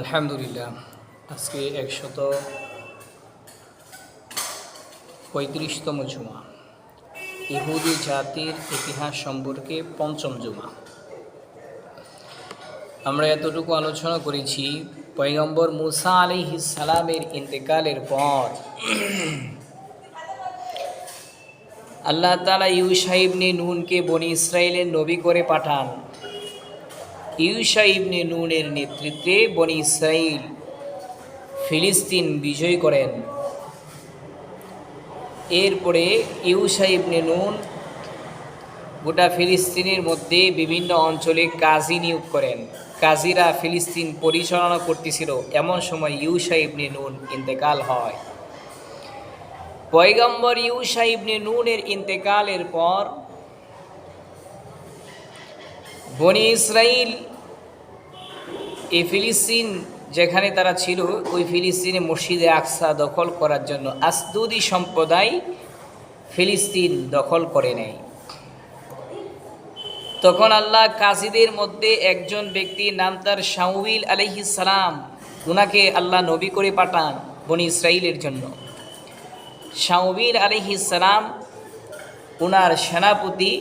আলহামদুলিল্লাহ, আজকে একশত পঁয়ত্রিশতম জুমা। ইহুদি জাতির ইতিহাস সম্পর্কে পঞ্চম জুমা। আমরা এতটুকু আলোচনা করেছি, পয়গম্বর মুসা আলিহিস সালামের ইন্তেকালের পর। আল্লাহ তালা ইউসা ইবনে নুনকে বনি ইসরায়েলের নবী করে পাঠান। ইউসা ইবনে নুনের নেতৃত্বে বনি ইসরাইল ফিলিস্তিন বিজয় করেন। এরপরে ইউসা ইবনে নুন গোটা ফিলিস্তিনের মধ্যে বিভিন্ন অঞ্চলে কাজী নিয়োগ করেন। কাজীরা ফিলিস্তিন পরিচালনা করতেছিল, এমন সময় ইউসা ইবনে নুন ইন্তেকাল হয়। পয়গম্বর ইউসা ইবনে নুনের ইন্তেকালের পর বনি ইসরাইল এই ফিলিস্তিন যেখানে তারা ছিল, ওই ফিলিস্তিনে মসজিদে আকসা দখল করার জন্য আসদুদি সম্প্রদায় ফিলিস্তিন দখল করে নেয়। তখন আল্লাহ কাজীদের মধ্যে একজন ব্যক্তি নাম তার শাউবিল আলহিস সালাম, উনাকে আল্লাহ নবী করে পাঠান বনি ইসরাইলের জন্য। শাউবিল আলহিস সালাম উনার সেনাপতি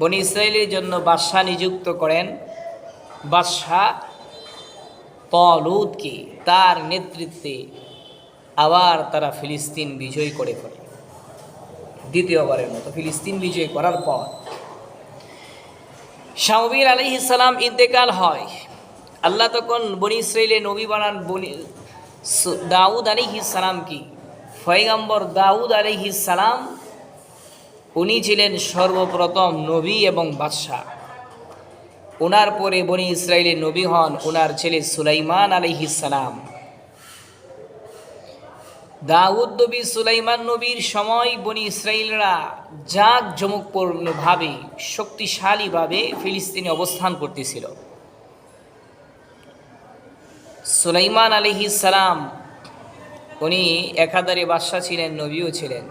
বনি ইসরায়েলের জন্য বাদশাহ নিযুক্ত করেন। বাদশাহ তলুদকে তার নেতৃত্বে আবার তারা ফিলিস্তিন বিজয় করে ফেলে। দ্বিতীয়বারের মতো ফিলিস্তিন বিজয় করার পর শাহবির আলি ইসালাম ইন্তেকাল হয়। আল্লাহ তখন বনি ইসরায়েলে নবী বানান বনি দাউদ আলী কি ফয়গাম্বর দাউদ আলী সালাম, উনি ছিলেন সর্বপ্রথম নবী এবং বাদশাহ। ওনার পরে বনি ইসরায়েলের নবী হন ওনার ছেলে সুলাইমান সালাম। দাউদ নবী সুলাইমান নবীর সময় বনি ইসরায়েলরা জাক জমকপূর্ণভাবে শক্তিশালীভাবে ফিলিস্তিনে অবস্থান করতেছিল। সুলাইমান সালাম, উনি একাধারে বাদশাহ ছিলেন, নবীও ছিলেন।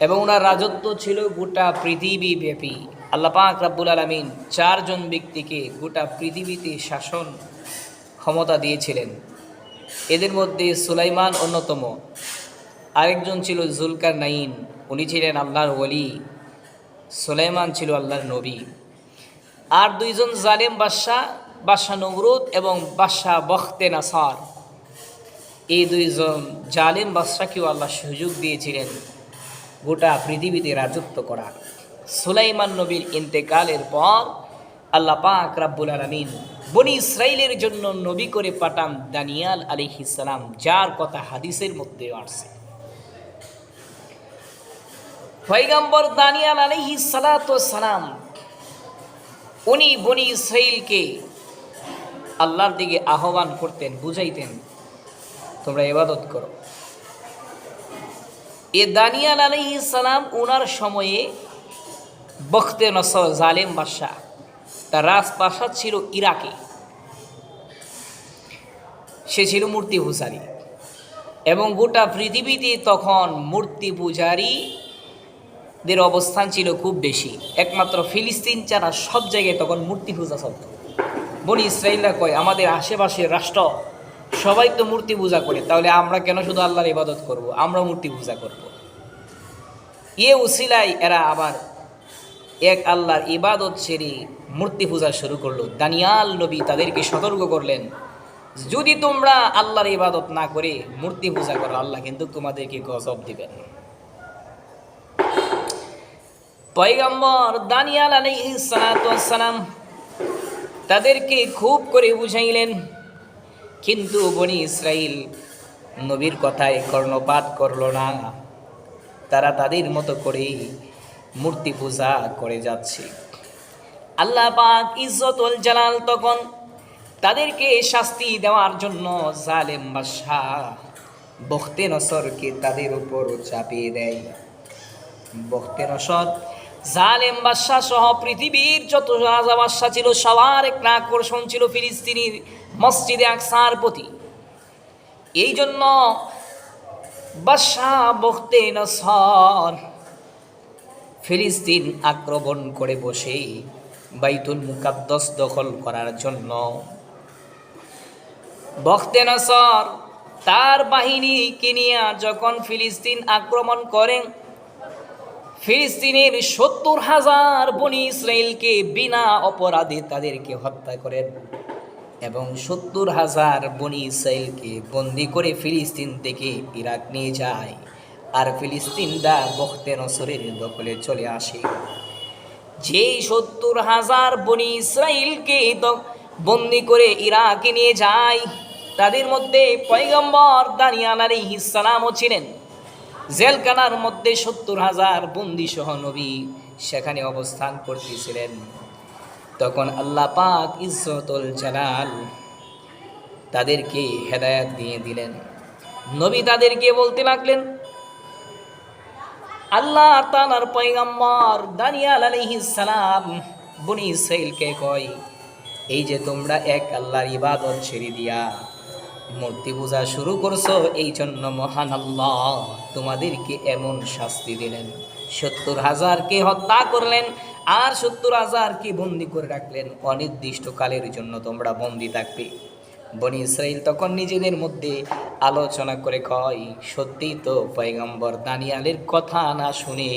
এবং ওনার রাজত্ব ছিল গোটা পৃথিবী ব্যাপী আল্লাহ পাক রাব্বুল আলমিন চারজন ব্যক্তিকে গোটা পৃথিবীতে শাসন ক্ষমতা দিয়েছিলেন। এদের মধ্যে সুলাইমান অন্যতম। আরেকজন ছিল জুলকার নাইন উনি ছিলেন আল্লাহর ওলি, সুলাইমান ছিল আল্লাহর নবী। আর দুইজন জালেম বাদশাহ বাদশাহ নমরুদ এবং বাদশাহ বখতে নাসার। এই দুইজন জালেম বাদশাকেও আল্লাহ সুযোগ দিয়েছিলেন গোটা পৃথিবীতে রাজত্ব করার। সুলাইমান নবীর ইন্তেকালের পর আল্লাহ পাক রাব্বুল আলমিন বনি ইসরায়েলের জন্য নবী করে পাঠান দানিয়াল আলিহিসালাম যার কথা হাদিসের মধ্যে আসছে। পয়গাম্বর দানিয়াল আলিহি সালাম, উনি বনি ইসরায়েলকে আল্লাহর দিকে আহ্বান করতেন, বুঝাইতেন, তোমরা এবাদত করো। এ দানিয়াল আলহি সালাম ওনার সময়ে বখতে নসর জালেম বাদশাহ তার রাজপ্রাসাদ ছিল ইরাকে। সে ছিল মূর্তি পূজারী। এবং গোটা পৃথিবীতে তখন মূর্তি পূজারীদের অবস্থান ছিল খুব বেশি। একমাত্র ফিলিস্তিন ছাড়া সব জায়গায় তখন মূর্তি পূজা চলত। বলি ইসরায়েলরা কয়, আমাদের আশেপাশের রাষ্ট্র, সবাই তো মূর্তি পূজা করে। তাহলে আমরা কেন শুধু আল্লাহর ইবাদত করব? আমরা মূর্তি পূজা করব। ইয়ে উসিলাই এরা আবার এক আল্লাহর ইবাদত ছেড়ে মূর্তি পূজা শুরু করল। দানিয়াল নবী তাদেরকে সতর্ক করলেন, যদি তোমরা আল্লাহর ইবাদত না করে মূর্তি পূজা করো, আল্লাহ কিন্তু তোমাদেরকে গজব দিবেন। পয়গম্বর দানিয়াল সালাম তাদেরকে খুব করে বুঝাইলেন, কিন্তু বনি ইসরাইল নবীর কথায় কর্ণপাত করল না। তারা তাদের মতো করেই মূর্তি পূজা করে যাচ্ছে। আল্লাহ পাক ইজ্জতুল জালাল তখন তাদেরকে শাস্তি দেওয়ার জন্য জালেম বাদশাহ বখতে নসরকে তাদের উপর চাপিয়ে দেয়। বখতে নসর, জালেম বাদশাহ সহ পৃথিবীর যত রাজা বাদশাহ ছিল, সবার একটা আকর্ষণ ছিল ফিলিস্তিনির মসজিদে আকসার প্রতি। এই জন্য বাদশাহ বখতে নসর ফিলিস্তিন আক্রমণ করে বসে বাইতুল মুকাদ্দস দখল করার জন্য। বখতে নসর, তার বাহিনী নিয়ে যখন ফিলিস্তিন আক্রমণ করেন ফিলিস্তিনের সত্তর হাজার বনি ইসরায়েলকে বিনা অপরাধে তাদেরকে হত্যা করেন এবং সত্তর হাজার বনি ইসরায়েলকে বন্দি করে ফিলিস্তিন থেকে ইরাক নিয়ে যায়। আর ফিলিস্তিনরা বখতে নসরের দখলে চলে আসে। যেই সত্তর হাজার বনি ইসরায়েলকে বন্দি করে ইরাকে নিয়ে যায়, তাদের মধ্যে পয়গম্বর দানিয়াল আলাইহিস সালামও ছিলেন। জেলখানার মধ্যে সত্তর হাজার বন্দি সহ নবী সেখানে অবস্থান করতেছিলেন। তখন আল্লাহ পাক ইজ্জতুল জালাল তাদেরকে হেদায়াত দিয়ে দিলেন। নবী তাদেরকে বলতে লাগলেন আল্লাহ তালার পয়গাম্বর দানিয়াল সালাম বনি ইসরাইলকে কয়, এই যে তোমরা এক আল্লাহর ইবাদত ছেড়ে দিয়া মূর্তি পূজা শুরু করছ, এই জন্য মহান আল্লাহ তোমাদেরকে এমন শাস্তি দিলেন। সত্তর হাজারকে হত্যা করলেন আর সত্তর হাজারকে বন্দি করে রাখলেন। অনির্দিষ্টকালের জন্য তোমরা বন্দি থাকবে। বনি ইসরাইল তখন নিজেদের মধ্যে আলোচনা করে কয় সত্যিই তো পয়গম্বর দানিয়ালের কথা না শুনে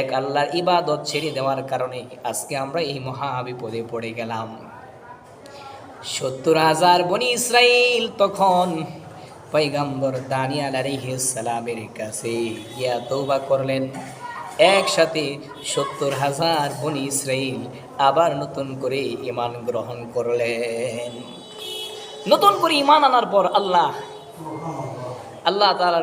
এক আল্লাহর ইবাদত ছেড়ে দেওয়ার কারণে আজকে আমরা এই মহা বিপদে পড়ে গেলাম। সত্তর হাজার বনি ইসরাইল তখন পয়গম্বর দানিয়াল আলাইহিস সালামের কাছে গিয়া তৌবা করলেন। একসাথে সত্তর হাজার বনি ইসরাইল আবার নতুন করে ইমান গ্রহণ করলেন। নতুন করে ইমান আনার পর আল্লাহ আল্লাহ তাআলার